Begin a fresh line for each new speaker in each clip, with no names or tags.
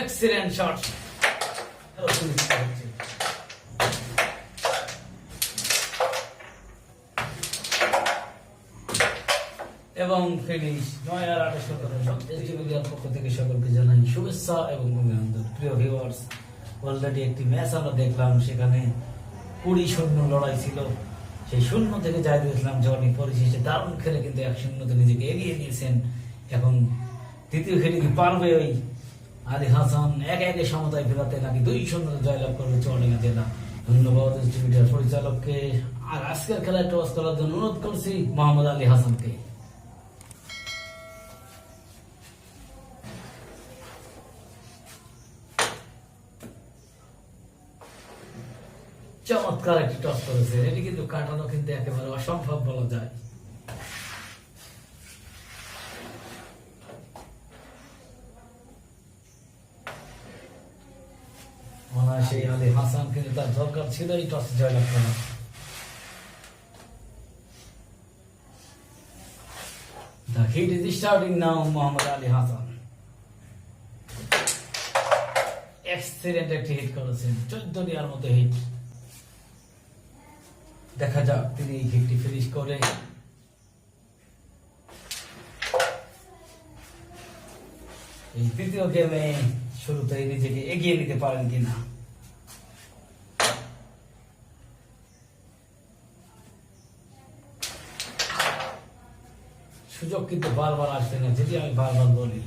Excellent shot এবং finish নয় আর আটের সতেরো পক্ষ থেকে সকলকে জানাই শুভেচ্ছা এবং অভিনন্দন। প্রিয় ভিউয়ার্স অলরেডি একটি ম্যাচ আমরা দেখলাম, সেখানে কুড়ি শূন্য লড়াই ছিল। সেই শূন্য থেকে জাহিদুল ইসলাম জনি পরিশেষে দারুণ খেলে কিন্তু এক শূন্য থেকে নিজেকে এগিয়ে নিয়েছেন। এখন তৃতীয় খেলে কি পারবে ওই আলী হাসান? এক একে সমতায় ফেরাতে নাকি দুই শূন্য জয়লাভ করবে চলেনা জেলা? ধন্যবাদ পরিচালককে। আর আজকের খেলায় টস করার জন্য অনুরোধ করছি মোহাম্মদ আলী হাসানকে। চমৎকার একটি টস করেছে এটি কিন্তু কাটানো কিন্তু একেবারে অসম্ভব বলা যায়। সেই আলী হাসান কিন্তু তার দরকার ছিল এই টস জয়লাভ করা। একটি হিট করেছেন। চোদ্দ নেওয়ার মতো হিট দেখা যাক, তিনি এই হিটটি ফিনিশ করে এই তৃতীয় গেমে শুরুতেই নিজেকে এগিয়ে নিতে পারেন কিনা? সুযোগ কিন্তু বারবার আসছে না যেটি আমি বারবার বলি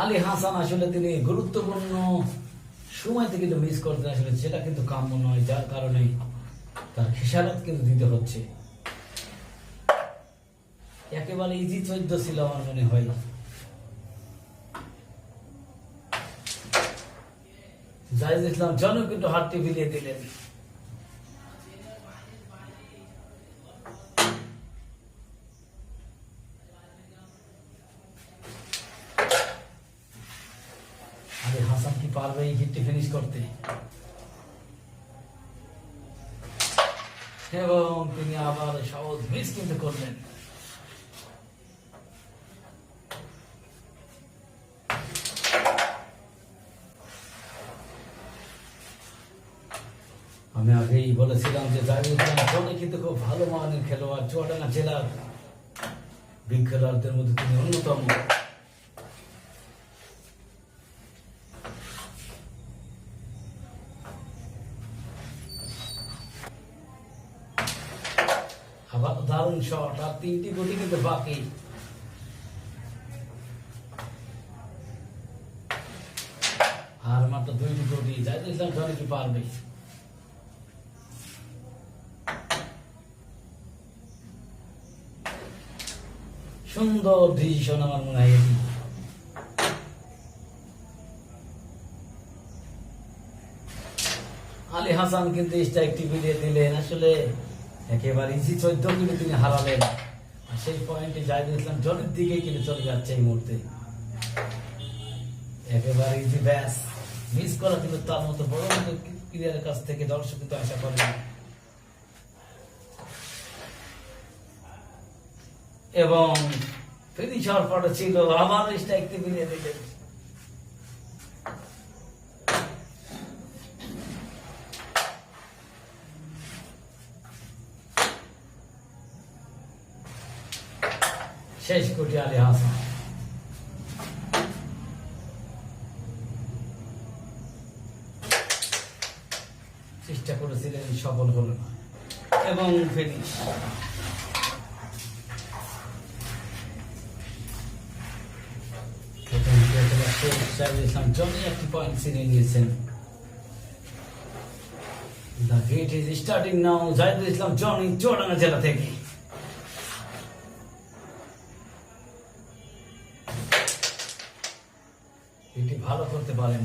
আলী হাসান আসলে তিনি গুরুত্বপূর্ণ সময়তে কিন্তু মিস করতে আসলে সেটা কিন্তু কাম্য নয়, যার কারণে তার খেসারত কিন্তু দিতে হচ্ছে। একেবারে ইজি চৈদ্দ ছিল আমার মনে হয়। জাহিদ ইসলাম জন কিন্তু হাতটি বিলিয়ে দিলেন আরে হাসান কি পারবে এই হিটটি ফিনিশ করতে এবং তিনি আবার সহজ মিস কিন্তু করলেন আমি আগেই বলেছিলাম যে কিন্তু খুব ভালো মানের খেলোয়াড়, চুয়াডাঙ্গা জেলার বিগ খেলোয়াড়দের মধ্যে তিনি অন্যতম। আবার দারুণ শট, আর তিনটি গুটি কিন্তু বাকি। আর মাত্র দুইটি গুটি জাহিদুল ইসলাম কি পারবে? সুন্দর ডিসিশন আমার মনে হয় আলী হাসান কিন্তু দিলেন। আসলে একেবারে ইজি চোদ্দ কিন্তু তিনি হারালেন। আর সেই পয়েন্টে জাহিদুল ইসলাম জনের দিকে কিন্তু চলে যাচ্ছে এই মুহূর্তে। একেবারে ইজি ব্যাস। মিস করা কিন্তু তার মতো বড় মতো প্লেয়ারের কাছ থেকে দর্শক কিন্তু আশা করে এবং ফিনিশ হওয়ার ছিল আবার স্ট্রাইকটি মিলিয়ে দিলেন শেষ কোটি আলী হাসান চেষ্টা করেছিলেন সফল হলো না এবং ফিনিশ প্রথম খেলা শেষ সাইদুল ইসলাম জনি একটি point The gate is starting Zahidul Islam Jony Chuadanga জেলা থেকে। এটি ভালো করতে পারেন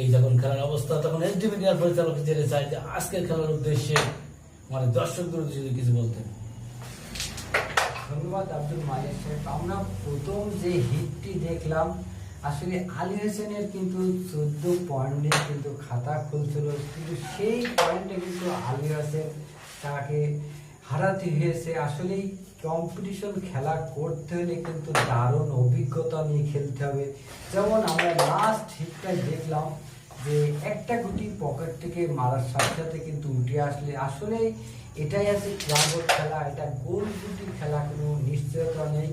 এই যখন খেলার অবস্থা তখন এসডি মিডিয়ার পরিচালক জেনে চাই যে আজকের খেলার উদ্দেশ্যে মানে দর্শকদের উদ্দেশ্যে কিছু বলতেন।
ধন্যবাদ আব্দুল মালিক সাহেব। আমরা প্রথম যে হিটটি দেখলাম, আসলে আলী হোসেনের কিন্তু চোদ্দ পয়েন্টে কিন্তু খাতা খুলছিল, কিন্তু সেই পয়েন্টে কিন্তু আলী হোসেন তাকে হারাতে হয়েছে। আসলে কম্পিটিশন খেলা করতে হলে কিন্তু দারুণ অভিজ্ঞতা নিয়ে খেলতে হবে। যেমন আমরা লাস্ট হিটটা দেখলাম যে একটা গুটি পকেট থেকে মারার সাথে সাথে কিন্তু উঠে আসলে আসলে এটাই আছে ক্লাবত খেলা, এটা গোল গুটি খেলা কোনো নিশ্চয়তা নেই।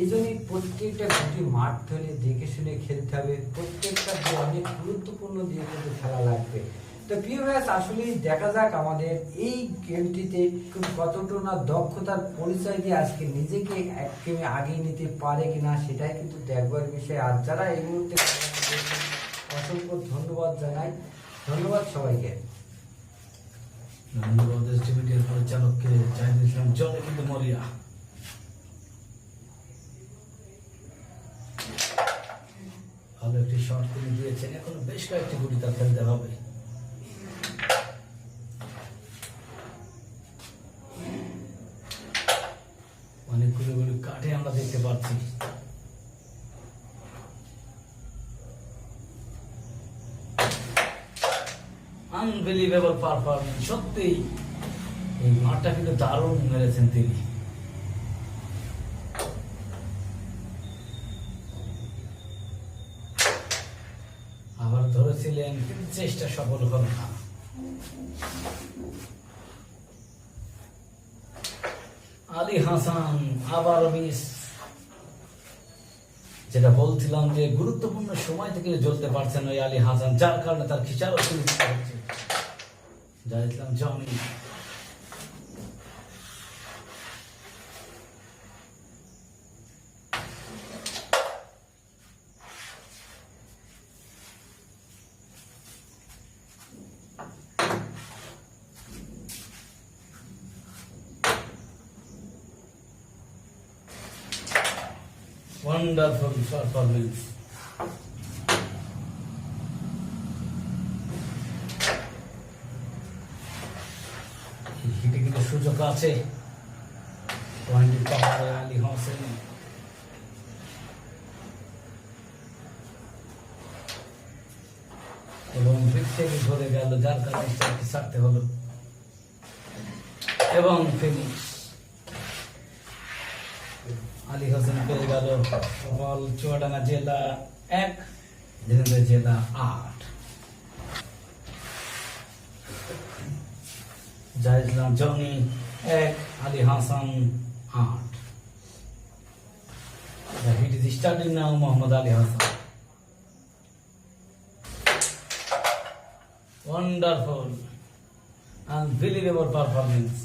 এই জন্যই প্রত্যেকটা গুটি মাঠ ধরে দেখে শুনে খেলতে হবে। প্রত্যেকটা অনেক গুরুত্বপূর্ণ দিয়ে কিন্তু খেলা লাগবে। তো ম্যাচ আসলেই দেখা যাক আমাদের এই গেমটিতে কতটা না দক্ষতার পরিচয় দিয়ে আজকে নিজেকে একেবারে আগিয়ে নিতে পারে কিনা সেটাই কিন্তু দেখবার বিষয়। আর যারা এই মুহূর্তে অসংখ্য ধন্যবাদ জানাই। ধন্যবাদ সবাইকে।
ধন্যবাদ এসডি মিডিয়ার পরিচালককে চাই দিয়েছিলাম জলে কিন্তু মরিয়া। ভালো একটি শট তিনি দিয়েছেন, এখন বেশ কয়েকটি গুটি তার খেলতে হবে অনেকগুলো গুলি কাঠে আমরা দেখতে পাচ্ছি আনবিলিভেবল পারফরমেন্স সত্যি, এই মাঠটা কিন্তু দারুণ মেরেছেন তিনি। আবার ধরেছিলেন কিন্তু চেষ্টা সফল হল না। আলী হাসান আবার মিস যেটা বলছিলাম যে, গুরুত্বপূর্ণ সময় থেকে জ্বলতে পারছেন ওই আলী হাসান, যার কারণে তার খিচারও শুরু করতে হচ্ছে যাইছিলাম জনি Wonderful performance. সুযোগ আছে? আলী হোসেন এবং থেকে ধরে গেল, যার কারণে স্টারকে ছাড়তে হলো। এবং ফিনিশ। আলী হোসেন পেয়ে গেল চুয়াডাঙ্গা জেলা এক ঝিনাইদহ জেলা আট। জাহিদুল্লাহ জনি এক আলী হাসান আট hit is starting now, Muhammad Ali Hassan. Wonderful. Unbelievable performance.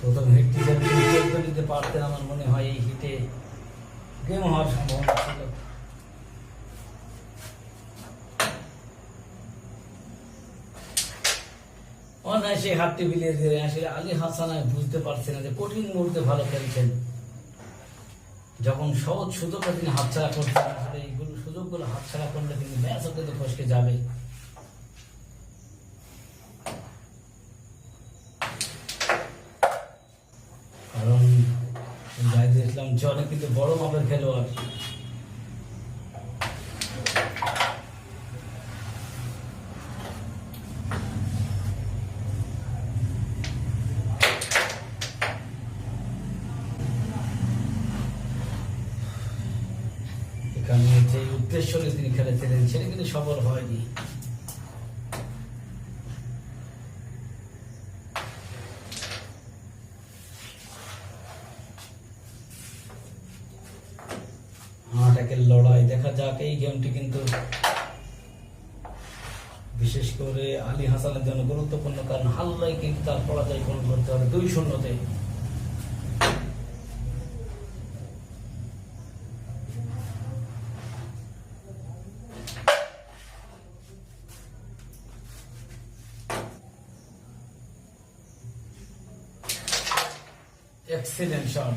প্রথম হিটটি দিতে পারতেন আমার মনে হয় এই হিটে গেম হওয়ার সম্ভাবনা ছিল অনায়াসে হাতটি বিলিয়ে দিয়ে আসলে আলী হাসান বুঝতে পারছি না যে কঠিন মুহূর্তে ভালো খেলছেন। যখন সহজ সুযোগটা তিনি হাতছাড়া করছেন, আসলে এইগুলো সুযোগগুলো হাতছাড়া করলে তিনি ম্যাচও কিন্তু ফসকে যাবে কারণ জনে কিন্তু বড় মাপের খেলোয়াড়। এখানে যে উদ্দেশ্য নিয়ে তিনি খেলেছিলেন, সেটা কিন্তু সফল হয়নি হাঁটাকের লড়াই দেখা যাক এই গেমটি কিন্তু বিশেষ করে আলী হাসানের জন্য গুরুত্বপূর্ণ, কারণ হাল্লাই কিন্তু তার পরাজয় পূরণ করতে হবে দুই শূন্যতে।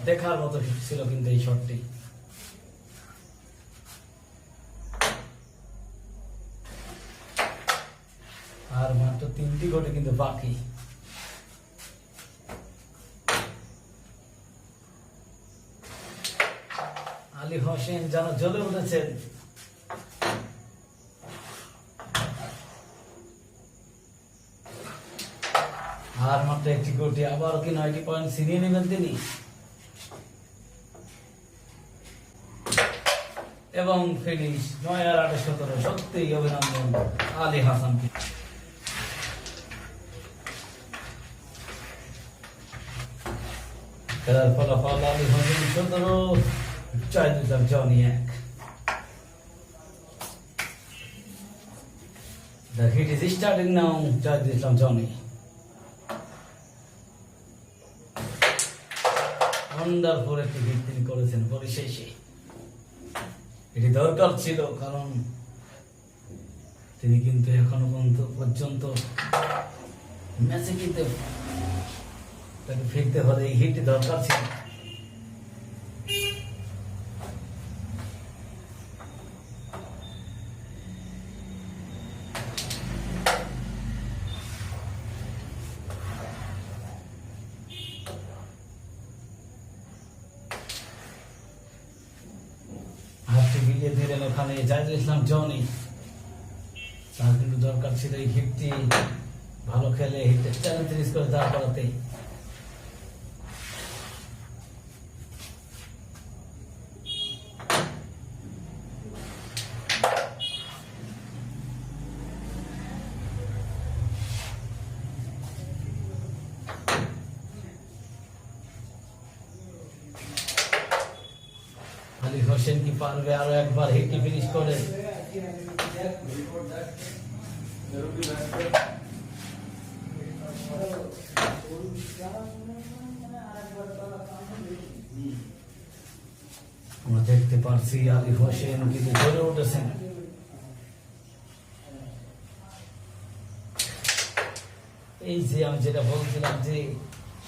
দেখার মতো ছিল কিন্তু এই শটটি আর তিনটি গোটে কিন্তু বাকি আলী হোসেন যেন জ্বলে উঠেছেন আর মাত্র একটি গোটি আবার কি নয়টি পয়েন্ট ছিনিয়ে নেবেন তিনি? এবং ফিনিশ নয় আর আটে সতেরো, সত্যিই অভিনন্দন আলী হাসানকে। খেলার ফলাফল আলী হাসান সতেরো চার দিতাম জনি এক The heat is starting now. Judge Islam Johnny. Wonderful একটি হিট তিনি করেছেন পরিশেষে এটি দরকার ছিল কারণ তিনি কিন্তু এখনও পর্যন্ত পর্যন্ত ম্যাচে কিন্তু তাকে ফিরতে হলে এই হিটটি দরকার ছিল। ওখানে জনি। দরকার ছিল এই হিটটি ভালো খেলে, হিটটা চ্যালেঞ্জ করে দাঁড় আলী হোসেন কি পারবে আরও একবার হিটটি ফিনিশ করে আমরা দেখতে পারছি আলী হোসেন কিন্তু জ্বলে উঠেছেন। এই যে আমি যেটা বলছিলাম যে,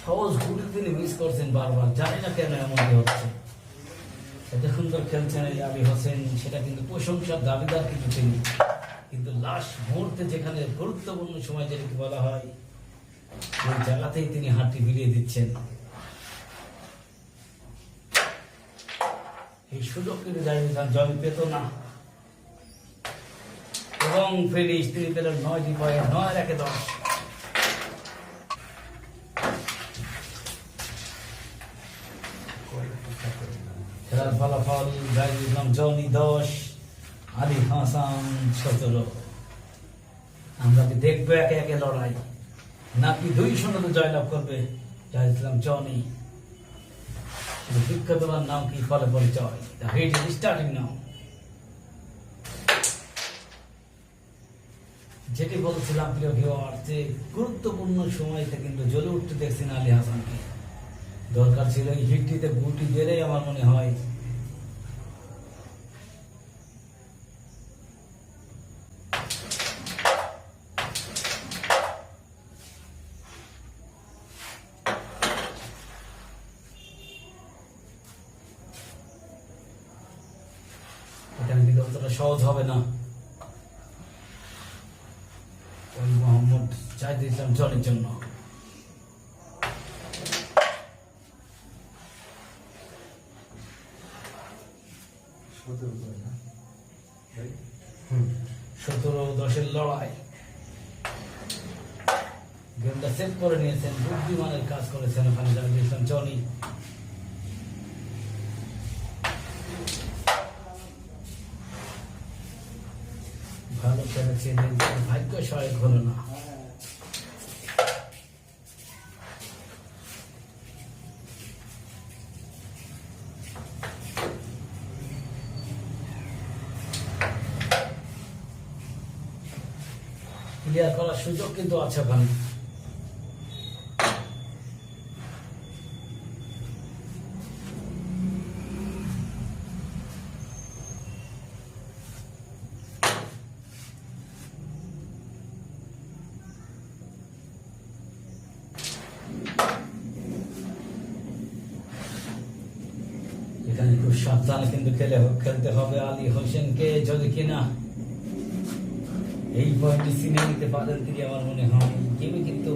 সহজ গুটি তিনি মিস করছেন বারবার, জানি না কেন এমনটি হচ্ছে। এত সুন্দর খেলছেন এই আলী হোসেন, সেটা কিন্তু প্রশংসার দাবিদার কিন্তু তিনি। কিন্তু লাস্ট মুহূর্তে যেখানে গুরুত্বপূর্ণ সময় যেটাকে বলা হয় ওই তিনি হাতটি বিলিয়ে দিচ্ছেন। এই সুযোগ কিন্তু পেত না। এবং ফিনিশ তিনি পেলেন নয় একে দশ। খেলার ফলাফল জাহিদুল জনি দশ, আলী হাসান সতেরো। আমরা কি দেখব একে একে লড়াই? নাকি দুই শূন্যতে জয়লাভ করবে জাহিদ ইসলাম জনি বিখ্যাতবার নাম কি? ফলে পরিচয়। The hit is starting now যেটি বলছিলাম, প্রিয় ভিওয়ার যে গুরুত্বপূর্ণ সময়তে কিন্তু জ্বলে উঠতে দেখছেন আলী হাসানকে। দরকার ছিল এই হিটটিতে গুটি বেড়েই আমার মনে হয় এখানে কিন্তু অতটা সহজ হবে না। ওই মোহাম্মদ চাইতে ইসলাম জলের জন্য। সতেরো দশের লড়াই। গেমটা সেট করে নিয়েছেন বুদ্ধিমানের কাজ করেছেন ওখানে জাহিদুল ইসলাম জনি ভালো খেলেছিলেন তার ভাগ্য সহায়ক হলো না। ক্লিয়ার করার সুযোগ কিন্তু আছে ওখানে সাবধানে কিন্তু খেলে খেলতে হবে আলী হোসেনকে, যদি কিনা। এই পয়েন্টটি সিনে নিতে পারেন তিনি, আমার মনে হয়। কিন্তু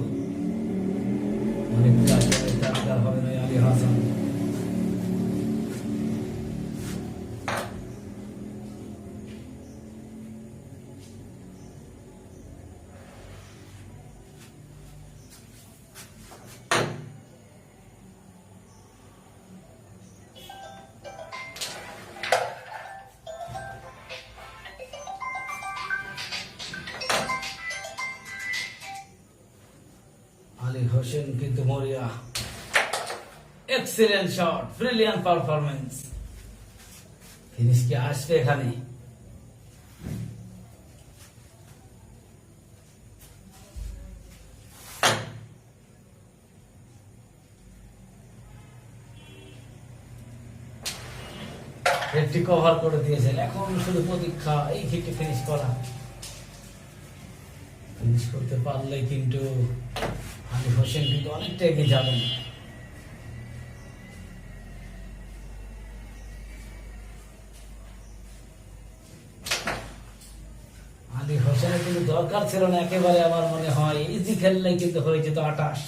অনেকটা হোসেন কিন্তু মরিয়া excellent shot brilliant performance finish কি আসবে এখানে। একটি কভার করে দিয়েছেন। এখন শুধু প্রতীক্ষা, এই হিটটি ফিনিশ করা। ফিনিশ করতে পারলে কিন্তু আলী হোসেন কিন্তু অনেকটা এগিয়ে যাবেন দরকার ছিল না, একেবারে আমার মনে হয় ইজি খেললে কিন্তু হয়ে যেত আটাশ।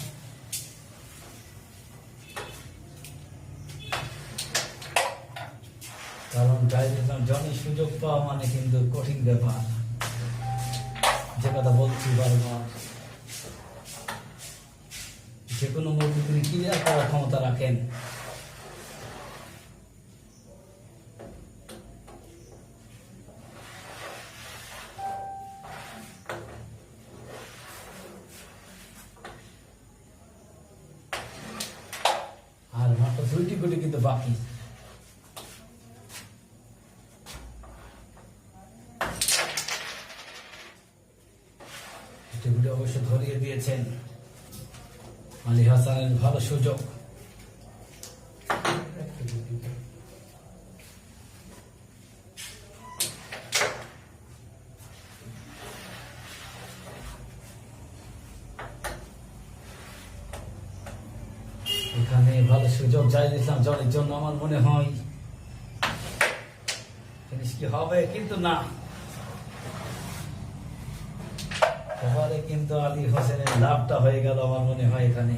কারণ জনি সুযোগ পাওয়া মানে কিন্তু কঠিন ব্যাপার। যে কথা বলছি বারবার। যে কোনো মুহূর্তে তিনি ক্লিয়ার করার ক্ষমতা রাখেন। আর মাত্র দুইটি গুটি কিন্তু বাকি। অবশ্য ধরিয়ে দিয়েছেন। আলী হাসানের ভালো সুযোগ। এখানে ভালো সুযোগ চাই দিয়েছিলাম জনের জন্য আমার মনে হয়। জিনিস কি হবে? কিন্তু না। এবারে কিন্তু আলী হোসেনের লাভটা হয়ে গেল আমার মনে হয় এখানে।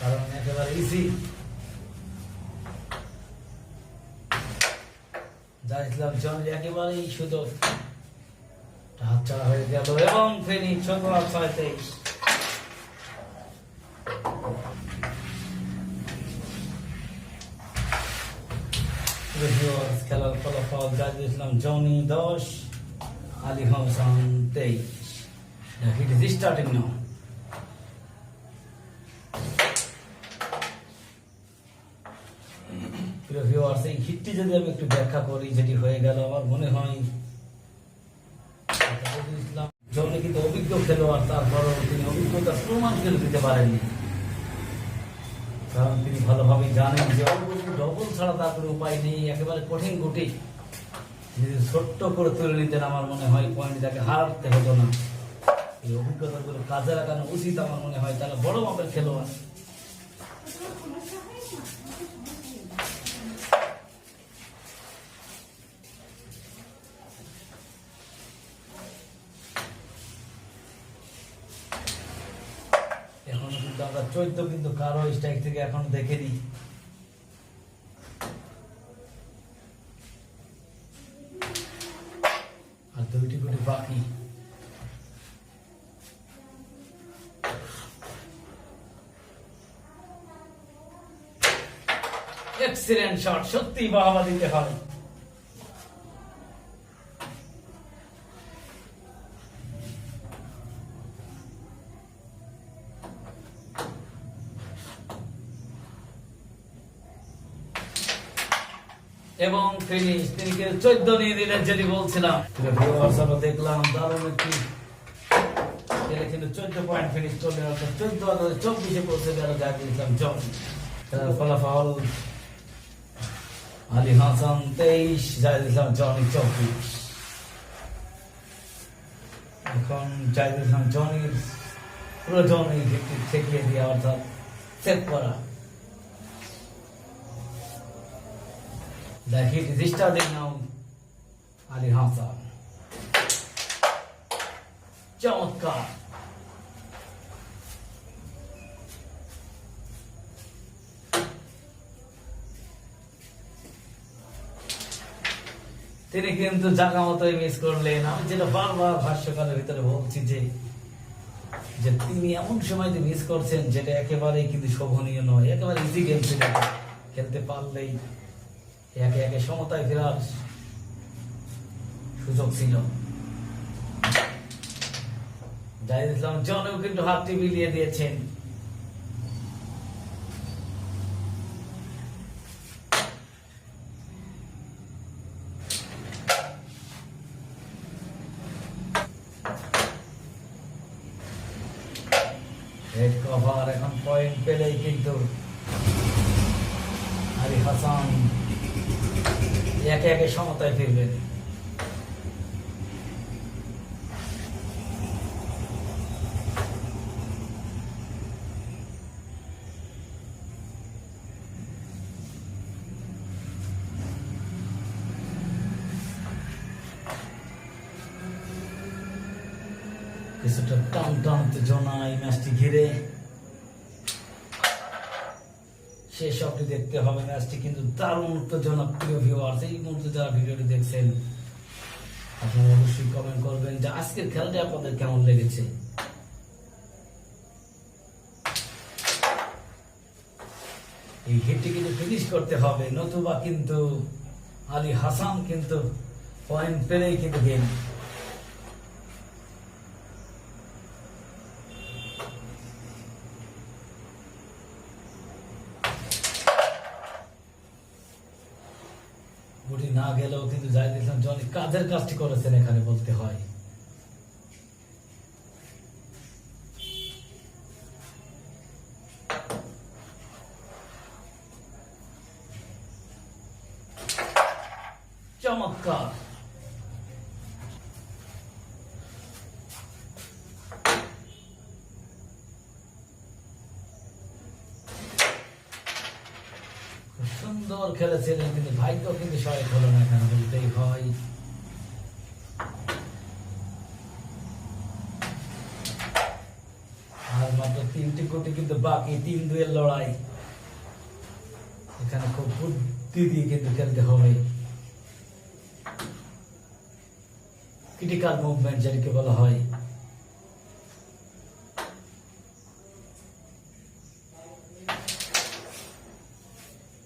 কারণ একেবারে ছাড়া হয়ে এবং ছয় তেইশ। খেলার ফলাফল ইসলাম জনি দশ। Ali Hassan তেইশ The hit is starting now. হিটটি যদি আমি একটু ব্যাখ্যা করি, যেটি হয়ে গেল, আমার মনে হয় ইসলাম জনি কিন্তু অভিজ্ঞ খেলোয়াড়, তারপরও তিনি অভিজ্ঞতা প্রমাণ করে দিতে পারেননি। কারণ তিনি ভালোভাবে জানেন যে ডবল ছাড়া তার কোনো উপায় নেই, একেবারে কঠিন গুটি। যদি ছোট্ট করে তুলে নিতেন আমার মনে হয় পয়েন্ট তাকে হারাতে হতো না। এই অভিজ্ঞতাগুলো কাজে লাগানো উচিত আমার মনে হয়, তাহলে বড় মাপের খেলোয়াড়। এখনও কিন্তু আমরা চৈত্য কিন্তু কারও স্ট্রাইক থেকে এখনও দেখিনি আর দুইটি গুটি বাকি শট সত্যি দিতে হবে এবং ফিনিশ তিনি চোদ্দ নিয়ে দিলেন যেটি বলছিলাম। দেখলাম, দারুণ একটি চোদ্দ পয়েন্ট ফিনিশ চলে অর্থাৎ চোদ্দ চব্বিশে পৌঁছে গেল জাহিদুল ইসলাম ফলাফল আলী হাসান তেইশ জাহিদুল ইসলাম জনি চব্বিশ এখন জাহিদুল ইসলাম জনির পুরো জনি ঠেকিয়ে দিয়ে অর্থাৎ সেট করা is starting now. Ali Hassan. চমৎকার তিনি কিন্তু জায়গা মতোই মিস করলেন। আমি যেটা বারবার ভাষ্যকালের ভিতরে বলছি যে যে তিনি এমন সময় যে মিস করছেন, যেটা একেবারেই কিন্তু শোভনীয় নয়। একেবারে ইজি গেম সেটা। খেলতে পারলেই একে একে সমতায় ফেরার সুযোগ ছিল। জাহিদ ইসলাম জনেও কিন্তু হাতটি বিলিয়ে দিয়েছেন রেড কভার এখন পয়েন্ট পেলেই কিন্তু আলী হাসান একে একে সমতায় ফিরবেন কিছুটা টান টান উত্তেজনা এই ম্যাচটি ঘিরে শেষ অবধি হবে ম্যাচটি কিন্তু দারুণ উত্তেজনা প্রিয় ভিউয়ার্স এই মুহূর্তে যারা ভিডিওটি দেখছেন, আপনারা অবশ্যই কমেন্ট করবেন যে আজকের খেলাটি আপনাদের কেমন লেগেছে। এই হিটটি কিন্তু ফিনিশ করতে হবে, নতুবা কিন্তু আলী হাসান কিন্তু পয়েন্ট পেলেই কিন্তু গেম গুটি না গেলেও কিন্তু যাই দেখলাম যে অনেক কাজের কাজটি করেছেন এখানে বলতে হয়। চমৎকার। সুন্দর খেলেছিলেন কিন্তু ভাগ্য কিন্তু সহায়ক হলো না এখানে বলতেই হয় আর মাত্র তিনটি কোটি কিন্তু বাকি তিন দুয়ের লড়াই। এখানে খুব বুদ্ধি দিয়ে কিন্তু খেলতে হবে। ক্রিটিক্যাল মুভমেন্ট যেটাকে বলা হয়।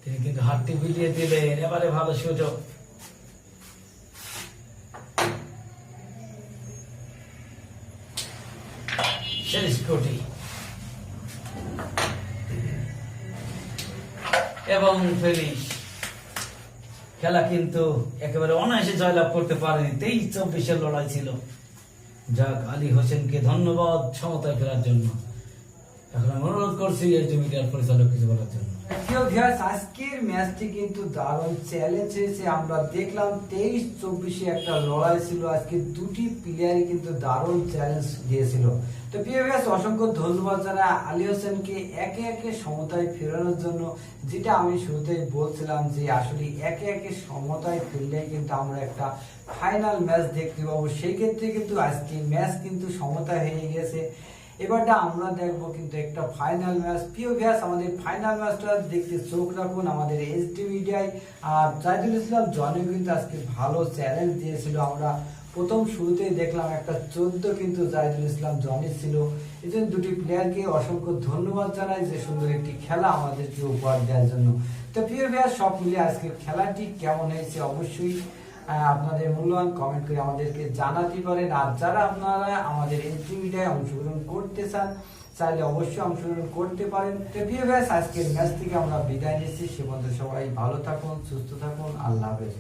তিনি কিন্তু হাতটি বিলিয়ে দিলেন। এবারে ভালো সুযোগ। শেষ কোটি। এবং ফেলিস খেলা কিন্তু একেবারে অনায়াসে জয়লাভ করতে পারেনি। তেইশ চব্বিশের লড়াই ছিল। যাক, আলী হোসেনকে ধন্যবাদ সমতায় ফেরার জন্য। এখন অনুরোধ করছি এই জমিটার পরিচালক কিছু বলার জন্য।
আজকের ম্যাচটি কিন্তু দারুণ চ্যালেঞ্জ হয়েছে। আমরা দেখলাম তেইশ চব্বিশে একটা লড়াই ছিল। আজকে দুটি প্লেয়ারই কিন্তু দারুণ চ্যালেঞ্জ দিয়েছিল। তো অসংখ্য ধন্যবাদ হোসেনকে একে একে সমতায় ফেরানোর জন্য। যেটা আমি শুরুতেই বলছিলাম যে আসলে একে একে সমতায় ফিরলে কিন্তু আমরা একটা ফাইনাল ম্যাচ দেখতে পাবো। সেই ক্ষেত্রে কিন্তু আজকে ম্যাচ কিন্তু সমতায় হয়ে গেছে। এবারটা আমরা দেখব কিন্তু একটা ফাইনাল ম্যাচ প্রিয় ভ্যাস আমাদের ফাইনাল ম্যাচটা দেখতে চোখ রাখুন আমাদের এইচডি মিডিয়ায় আর জাহিদুল ইসলাম জনে কিন্তু আজকে ভালো চ্যালেঞ্জ দিয়েছিল। আমরা প্রথম শুরুতেই দেখলাম একটা চোদ্দ কিন্তু জাহিদুল ইসলাম জনি ছিল। এই জন্য দুটি প্লেয়ারকে অসংখ্য ধন্যবাদ জানাই যে সুন্দর একটি খেলা আমাদেরকে উপহার দেওয়ার জন্য। তো প্রিয় ভ্যাস সব মিলিয়ে আজকের খেলাটি কেমন হয়েছে? অবশ্যই আপনাদের মূল্যবান কমেন্ট করে আমাদেরকে জানাতে পারেন। আর যারা আপনারা আমাদের এনটিভিটায় অংশগ্রহণ করতে চান, চাইলে অবশ্যই অংশগ্রহণ করতে পারেন। আজকের ম্যাচ থেকে আমরা বিদায় নিচ্ছি। সে পর্যন্ত সবাই ভালো থাকুন, সুস্থ থাকুন। আল্লাহ হাফেজ।